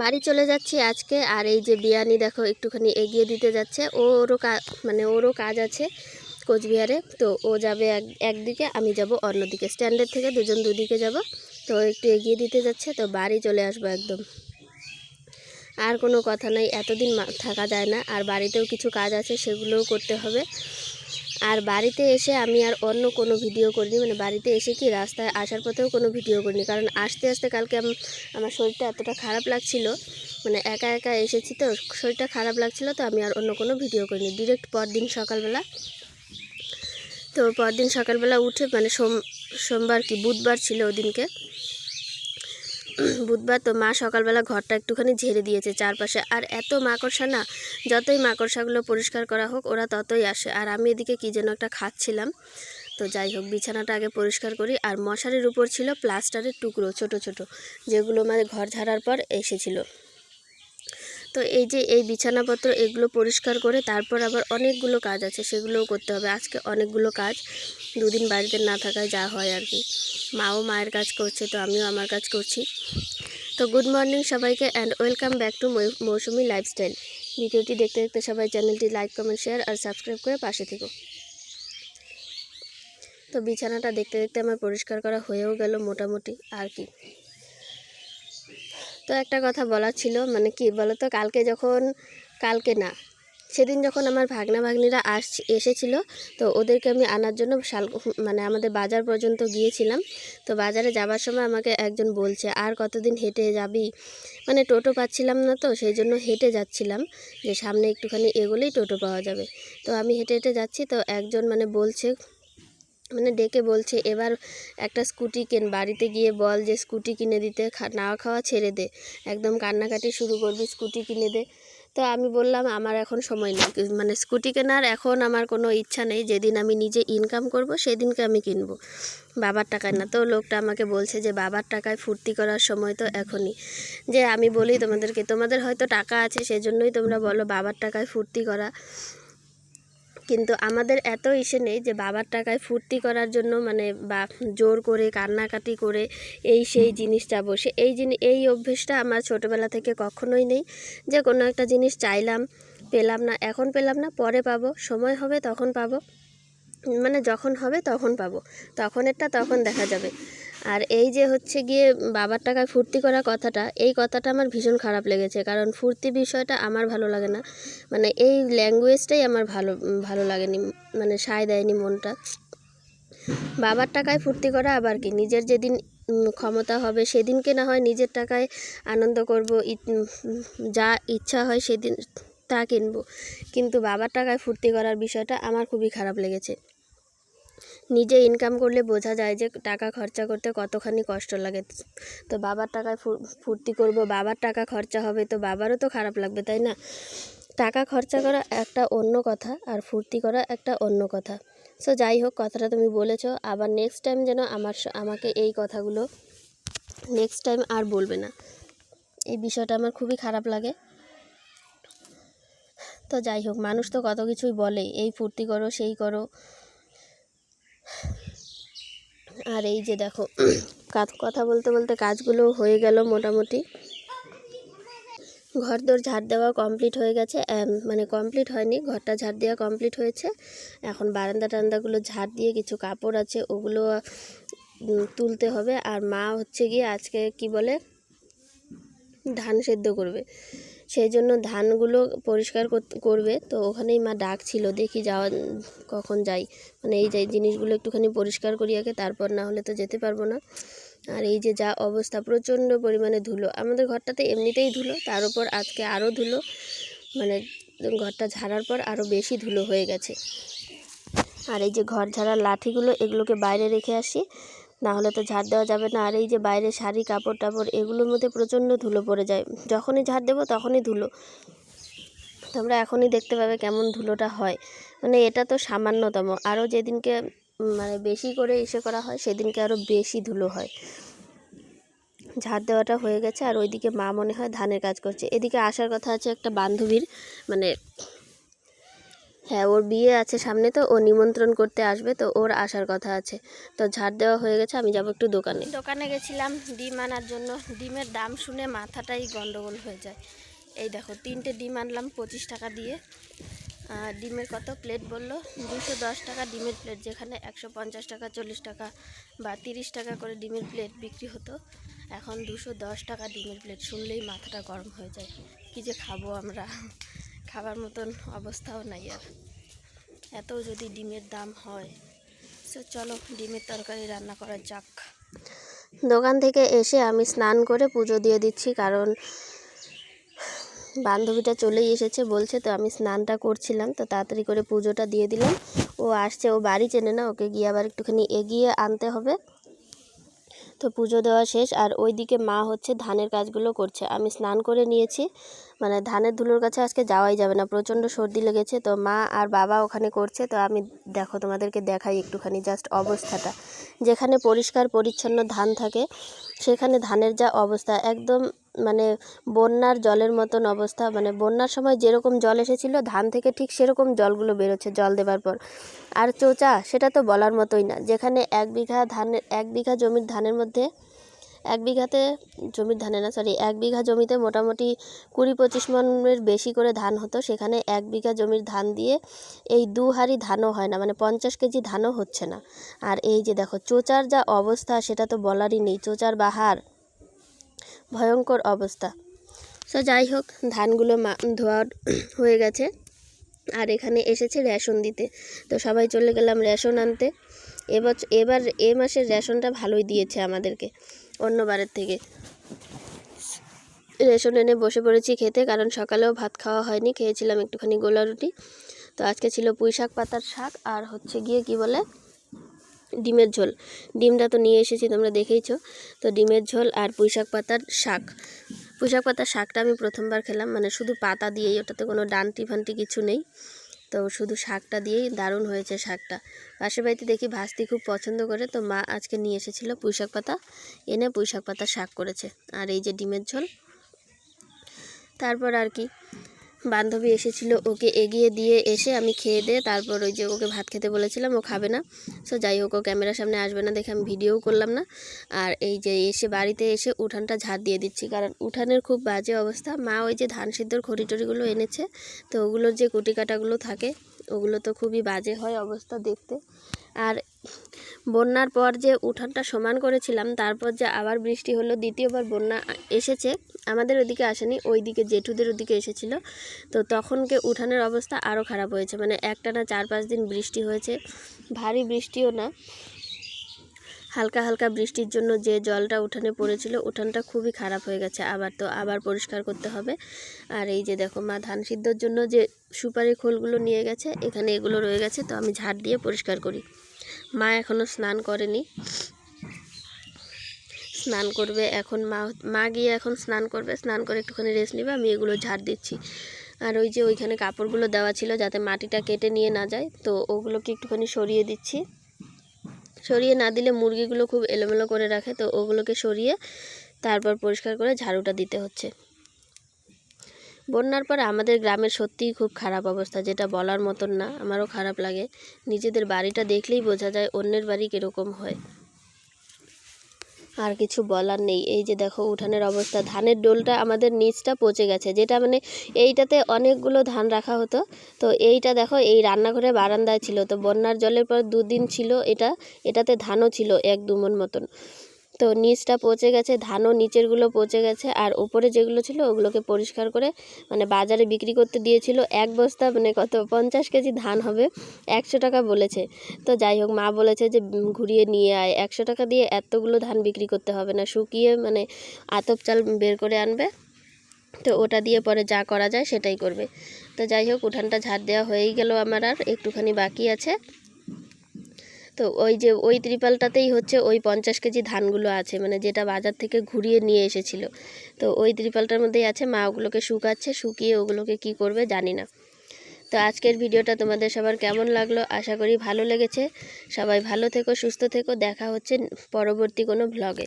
বাড়ি চলে যাচ্ছি আজকে, আর এই যে বিয়ানি দেখো একটুখানি এগিয়ে দিতে যাচ্ছে। ওরও মানে ওরও কাজ আছে কোচবিহারে, তো ও যাবে এক, একদিকে, আমি যাব অন্যদিকে। স্ট্যান্ডের থেকে দুজন দুদিকে যাব, তো একটু এগিয়ে দিতে যাচ্ছে, তো বাড়ি চলে আসব একদম। আর কোনো কথা নাই, এতদিন থাকা যায় না, আর বাড়িতেও কিছু কাজ আছে, সেগুলোও করতে হবে। আর বাড়িতে এসে আমি আর অন্য কোনো ভিডিও করিনি মানে বাড়িতে এসে কি রাস্তায় আসার পথেও কোনো ভিডিও করিনি। কারণ আসতে আসতে কালকে আমার শরীরটা এতটা খারাপ লাগছিল মানে একা একা এসেছি তো, শরীরটা খারাপ লাগছিল তো আমি আর অন্য কোনো ভিডিও করিনি। ডিরেক্ট পরদিন সকালবেলা, তো পরদিন সকালবেলা উঠে মানে সোম, সোমবার কি, বুধবার ছিল ওদিনকে। বুধবার তো মা সকালবেলা ঘরটা একটুখানি ঝেড়ে দিয়েছে চারপাশে। আর এত মাকড়সা না, যতই মাকড়সাগুলো পরিষ্কার করা হোক, ওরা ততই আসে। আর আমি এদিকে কী যেন একটা খাচ্ছিলাম। তো যাই হোক, বিছানাটা আগে পরিষ্কার করি। আর মশারির উপর ছিল প্লাস্টারের টুকরো, ছোট ছোট, যেগুলো মানে ঘর ঝাড়ার পর এসেছিল। তো এই যে এই বিছানাপত্র এগুলো পরিষ্কার করে তারপর আবার অনেকগুলো কাজ আছে, সেগুলোও করতে হবে। আজকে অনেকগুলো কাজ, দুদিন বাড়িতে না থাকায় যা হয় আর কি। মাও মায়ের কাজ করছে, তো আমিও আমার কাজ করছি। তো গুড মর্নিং সবাইকে and welcome back to Mousumi lifestyle ভিডিওটি দেখতে দেখতে সবাই চ্যানেলটি লাইক কমেন্ট শেয়ার আর সাবস্ক্রাইব করে পাশে থেকো। তো বিছানাটা দেখতে দেখতে আমার পরিষ্কার করা হয়েও গেল মোটামুটি, আর কি। তো একটা কথা বলার ছিল মানে কি বলো তো কালকে যখন, কালকে না, সেদিন যখন আমার ভাগনা ভাগ্নিরা আস, এসেছিল, তো ওদেরকে আমি আনার জন্য শাল মানে আমাদের বাজার পর্যন্ত গিয়েছিলাম। তো বাজারে যাবার সময় আমাকে একজন বলছে, আর কতদিন হেঁটে যাবি? মানে টোটো পাচ্ছিলাম না তো, সেই জন্য হেঁটে যাচ্ছিলাম, যে সামনে একটুখানি এগোলেই টোটো পাওয়া যাবে। তো আমি হেঁটে হেঁটে যাচ্ছি, তো একজন মানে বলছে মানে ডেকে বলছে, এবার একটা স্কুটি কেন? বাড়িতে গিয়ে বল যে স্কুটি কিনে দিতে নাওয়া খাওয়া ছেড়ে দে। একদম কান্নাকাটি শুরু করবি, স্কুটি কিনে দে। তো আমি বললাম, আমার এখন সময় নেই। মানে স্কুটি কেনার এখন আমার কোনো ইচ্ছা নেই। যেদিন আমি নিজে ইনকাম করব, সেদিনকে আমি কিনবো। বাবার টাকায় না। তো লোকটা আমাকে বলছে যে, বাবার টাকায় ফুর্তি করার সময় তো এখনই। যে আমি বলি তোমাদেরকে, তোমাদের হয়তো টাকা আছে, সেজন্যই তোমরা বলো বাবার টাকায় ফুর্তি করা। কিন্তু আমাদের এত ইসে নেই যে বাবার টাকায় ফুর্তি করার জন্য মানে বা জোর করে, কান্নাকাটি করে এই সেই জিনিস চাবো সে এই জিনিস এই অভ্যেসটা আমার ছোটোবেলা থেকে কখনোই নেই। যে কোনো একটা জিনিস চাইলাম, পেলাম না, এখন পেলাম না, পরে পাবো, সময় হবে তখন পাবো। মানে যখন হবে তখন পাবো তখন তখনেরটা তখন দেখা যাবে। আর এই যে হচ্ছে গিয়ে বাবার টাকায় ফুর্তি করা কথাটা, এই কথাটা আমার ভীষণ খারাপ লেগেছে। কারণ ফুর্তি বিষয়টা আমার ভালো লাগে না। মানে এই ল্যাঙ্গুয়েজটাই আমার ভালো ভালো লাগেনি মানে সায় দেয়নি মনটা। বাবার টাকায় ফুর্তি করা আবার কি? নিজের যেদিন ক্ষমতা হবে সেদিনকে না হয় নিজের টাকায় আনন্দ করব যা ইচ্ছা হয় সেদিন তা কিনবো। কিন্তু বাবার টাকায় ফুর্তি করার বিষয়টা আমার খুবই খারাপ লেগেছে। নিজে ইনকাম করলে বোঝা যায় যে টাকা খরচা করতে কতখানি কষ্ট লাগে। তো বাবার টাকায় ফুর্তি করব, বাবার টাকা খরচা হবে তো বাবারও তো খারাপ লাগবে, তাই না? টাকা খরচা করা একটা অন্য কথা আর ফুর্তি করা একটা অন্য কথা। সো যাই হোক, কথাটা তুমি বলেছ, আবার নেক্সট টাইম যেন আমার আমাকে এই কথাগুলো নেক্সট টাইম আর বলবে না। এই বিষয়টা আমার খুবই খারাপ লাগে। তো যাই হোক, মানুষ তো কত কিছুই বলে এই ফুর্তি করো, সেই করো। আর এই যে দেখো, কাজ, কথা বলতে বলতে কাজগুলো হয়ে গেল মোটামুটি। ঘর দোর ঝাড় দেওয়া কমপ্লিট হয়ে গেছে মানে কমপ্লিট হয়নি, ঘরটা ঝাড় দেওয়া কমপ্লিট হয়েছে। এখন বারান্দা টান্দাগুলো ঝাড় দিয়ে কিছু কাপড় আছে, ওগুলো তুলতে হবে। আর মা হচ্ছে গিয়ে আজকে কি বলে, ধান সেদ্ধ করবে। সেই জন্য ধানগুলো পরিষ্কার করবে। তো ওখানেই মা ডাক ছিল দেখি যাওয়া, কখন যাই। মানে এই যে জিনিসগুলো একটুখানি পরিষ্কার করি আগে, তারপর না হলে তো যেতে পারব না। আর এই যে যা অবস্থা, প্রচণ্ড পরিমাণে ধুলো। আমাদের ঘরটাতে এমনিতেই ধুলো, তার উপর আজকে আরও ধুলো। মানে ঘরটা ঝাড়ার পর আরও বেশি ধুলো হয়ে গেছে। আর এই যে ঘর ঝাড়ার লাঠিগুলো, এগুলোকে বাইরে রেখে আসি। না হলে তো ঝাড় দেওয়া যাবে না। আর এই যে বাইরে শাড়ি, কাপড় টাপড়, এগুলোর মধ্যে প্রচণ্ড ধুলো পড়ে যায়। যখনই ঝাড় দেবো তখনই ধুলো। তোমরা এখনই দেখতে পাবে কেমন ধুলোটা হয়। মানে এটা তো সামান্যতম। আরও যেদিনকে মানে বেশি করে ইসে করা হয়, সেদিনকে আরও বেশি ধুলো হয়। ঝাড় দেওয়াটা হয়ে গেছে। আর ওইদিকে মা মনে হয় ধানের কাজ করছে। এদিকে আসার কথা আছে একটা বান্ধবীর। মানে হ্যাঁ ওর বিয়ে আছে সামনে তো, ও নিমন্ত্রণ করতে আসবে তো, ওর আসার কথা আছে। তো ঝাড় দেওয়া হয়ে গেছে, আমি যাব একটু দোকানে। দোকানে গেছিলাম ডিম আনার জন্য। ডিমের দাম শুনে মাথাটাই গন্ডগোল হয়ে যায়। এই দেখো, তিনটে ডিম আনলাম পঁচিশ টাকা দিয়ে। ডিমের কত প্লেট বলল? দুশো দশ টাকা ডিমের প্লেট, যেখানে একশো পঞ্চাশ টাকা, চল্লিশ টাকা বা তিরিশ টাকা করে ডিমের প্লেট বিক্রি হতো। এখন দুশো দশ টাকা ডিমের প্লেট, শুনলেই মাথাটা গরম হয়ে যায়। কী যে খাব আমরা? খাবার মতন অবস্থাও নাই আর। এত যদি ডিমের দাম হয়, সো চলো ডিমের তরকারি রান্না করা যাক। দোকান থেকে এসে আমি স্নান করে পুজো দিয়ে দিচ্ছি, কারণ বান্ধবীটা চলেই এসেছে, বলছে তো আমি স্নানটা করছিলাম, তো তাড়াতাড়ি করে পুজোটা দিয়ে দিলাম। ও আসছে, ও বাড়ি চেনে না, ওকে গিয়ে আবার একটুখানি এগিয়ে আনতে হবে। তো পুজো দেওয়া শেষ, আর ওইদিকে মা হচ্ছে ধানের কাজগুলো করছে। আমি স্নান করে নিয়েছি মানে ধানের ধুলোর কাছে আজকে যাওয়াই যাবে না। প্রচণ্ড সর্দি লেগেছে, তো মা আর বাবা ওখানে করছে, তো আমি দেখো তোমাদেরকে দেখাই একটুখানি জাস্ট অবস্থাটা। যেখানে পরিষ্কার পরিচ্ছন্ন ধান থাকে, সেখানে ধানের যা অবস্থা, একদম মানে বন্যার জলের মতন অবস্থা। মানে বন্যার সময় যেরকম জল এসেছিল, ধান থেকে ঠিক সেরকম জলগুলো বেরোচ্ছে জল দেবার পর। আর চোচা, সেটা তো বলার মতোই না। যেখানে এক বিঘা ধানের, এক বিঘা জমির ধানের মধ্যে এক বিঘাতে জমির ধানে না সরি এক বিঘা জমিতে মোটামুটি কুড়ি পঁচিশ মনের বেশি করে ধান হতো। সেখানে এক বিঘা জমির ধান দিয়ে এই দু হাঁড়ি ধানও হয় না মানে পঞ্চাশ কেজি ধানও হচ্ছে না। আর এই যে দেখো, চোচার যা অবস্থা, সেটা তো বলারই নেই। চোচার বাহার, ভয়ঙ্কর অবস্থা। সো যাই হোক, ধানগুলো মা, ধোয়া হয়ে গেছে। আর এখানে এসেছে রেশন দিতে। তো সবাই চলে গেলাম রেশন আনতে। এবছর এবার এ মাসের রেশনটা ভালোই দিয়েছে আমাদেরকে, অন্যবারের থেকে। রেশন এনে বসে পড়েছি খেতে, কারণ সকালেও ভাত খাওয়া হয়নি, খেয়েছিলাম একটুখানি গোলা রুটি। তো আজকে ছিল পুঁই শাক, পাতার শাক, আর হচ্ছে গিয়ে কি বলে, ডিমের ঝোল। ডিমটা তো নিয়ে এসেছি, তোমরা দেখেইছো। তো ডিমের ঝোল আর পুঁই শাক পাতার শাক। পুঁই শাক পাতার শাকটা আমি প্রথমবার খেলাম মানে শুধু পাতা দিয়েই, ওটাতে কোনো ডান্টি ফান্টি কিছু নেই। তো শুধু শাকটা দিয়েই দারুণ হয়েছে শাকটা। পাশের বাড়িতে দেখি ভাস্তি খুব পছন্দ করে, তো মা আজকে নিয়ে এসেছিল পুঁই শাক পাতা, এনে পুঁইশাক পাতা শাক করেছে। আর এই যে ডিমের ঝোল, তারপর আর কি বান্ধবী এসেছিল ওকে এগিয়ে দিয়ে এসে আমি খেয়ে দিয়ে তারপর ওই যে ওকে ভাত খেতে বলেছিলাম, ও খাবে না। সো যাই হোক, ও ক্যামেরার সামনে আসবে না দেখে আমি ভিডিও করলাম না। আর এই যে এসে বাড়িতে এসে উঠানটা ঝাড় দিয়ে দিচ্ছি, কারণ উঠানের খুব বাজে অবস্থা। মা ওই যে ধান সিদ্ধর খড়ি টড়িগুলো এনেছে, তো ওগুলোর যে কুটি কাটাগুলো থাকে, ওগুলো তো খুবই বাজে হয় অবস্থা দেখতে। আর বন্যার পর যে উঠানটা সমান করেছিলাম, তারপর যে আবার বৃষ্টি হলো, দ্বিতীয়বার বন্যা এসেছে, আমাদের ওদিকে আসেনি, ওইদিকে জেঠুদের ওদিকে এসেছিল। তো তখনকে উঠানের অবস্থা আরও খারাপ হয়েছে মানে একটানা চার পাঁচ দিন বৃষ্টি হয়েছে, ভারী বৃষ্টিও না। হালকা হালকা বৃষ্টির জন্য যে জলটা উঠানে পড়েছিল, উঠানটা খুবই খারাপ হয়ে গেছে, আবার তো আবার পরিষ্কার করতে হবে। আর এই যে দেখো, মা ধান সিদ্ধর জন্য যে সুপারি খোলগুলো নিয়ে গেছে, এখানে এগুলো রয়ে গেছে, তো আমি ঝাড় দিয়ে পরিষ্কার করি। মা এখনও স্নান করেনি। স্নান করবে এখন মা মা গিয়ে এখন স্নান করবে, স্নান করে একটুখানি রেস্ট নেবে, আমি এগুলো ঝাড় দিচ্ছি। আর ওই যে ওইখানে কাপড়গুলো দেওয়া ছিল যাতে মাটিটা কেটে নিয়ে না যায়, তো ওগুলোকে একটুখানি সরিয়ে দিচ্ছি। সরিয়ে না দিলে মুরগিগুলো খুব এলোমেলো করে রাখে, তো ওগুলোকে সরিয়ে তারপর পরিষ্কার করে ঝাড়ুটা দিতে হচ্ছে। বন্যার পর আমাদের গ্রামের সত্যিই খুব খারাপ অবস্থা, যেটা বলার মতন না। আমারও খারাপ লাগে। নিজেদের বাড়িটা দেখলেই বোঝা যায় অন্যের বাড়ি কীরকম হয়। আর কিছু বলার নেই। এই যে দেখো, উঠানের অবস্থা। ধানের ডোলটা আমাদের নিচটা পচে গেছে, যেটা মানে এইটাতে অনেকগুলো ধান রাখা হতো। তো এইটা দেখো, এই রান্নাঘরে বারান্দায় ছিল। তো বন্যার জলের পর দুদিন ছিল এটা। এটাতে ধানও ছিল এক দুমন মতন। তো নিচটা পচে গেছে, ধানও নিচেরগুলো পচে গেছে, আর ওপরে যেগুলো ছিল ওগুলোকে পরিষ্কার করে মানে বাজারে বিক্রি করতে দিয়েছিল এক বস্তা মানে কত, পঞ্চাশ কেজি ধান হবে, একশো টাকা বলেছে। তো যাই হোক, মা বলেছে যে ঘুরিয়ে নিয়ে আয়, একশো টাকা দিয়ে এতগুলো ধান বিক্রি করতে হবে না, শুকিয়ে মানে আতপ চাল বের করে আনবে। তো ওটা দিয়ে পরে যা করা যায় সেটাই করবে। তো যাই হোক, উঠানটা ঝাড় দেওয়া হয়েই গেল আমার আর, একটুখানি বাকি আছে। তো ওই যে ওই ত্রিপালটাতেই হচ্ছে ওই পঞ্চাশ কেজি ধানগুলো আছে মানে যেটা বাজার থেকে ঘুরিয়ে নিয়ে এসেছিল। তো ওই ত্রিপালটার মধ্যেই আছে, মা ওগুলোকে শুকাচ্ছে, শুকিয়ে ওগুলোকে কি করবে জানি না। তো আজকের ভিডিওটা তোমাদের সবার কেমন লাগল? আশা করি ভালো লেগেছে। সবাই ভালো থেকো, সুস্থ থেকো, দেখা হচ্ছে পরবর্তী কোনো ভ্লগে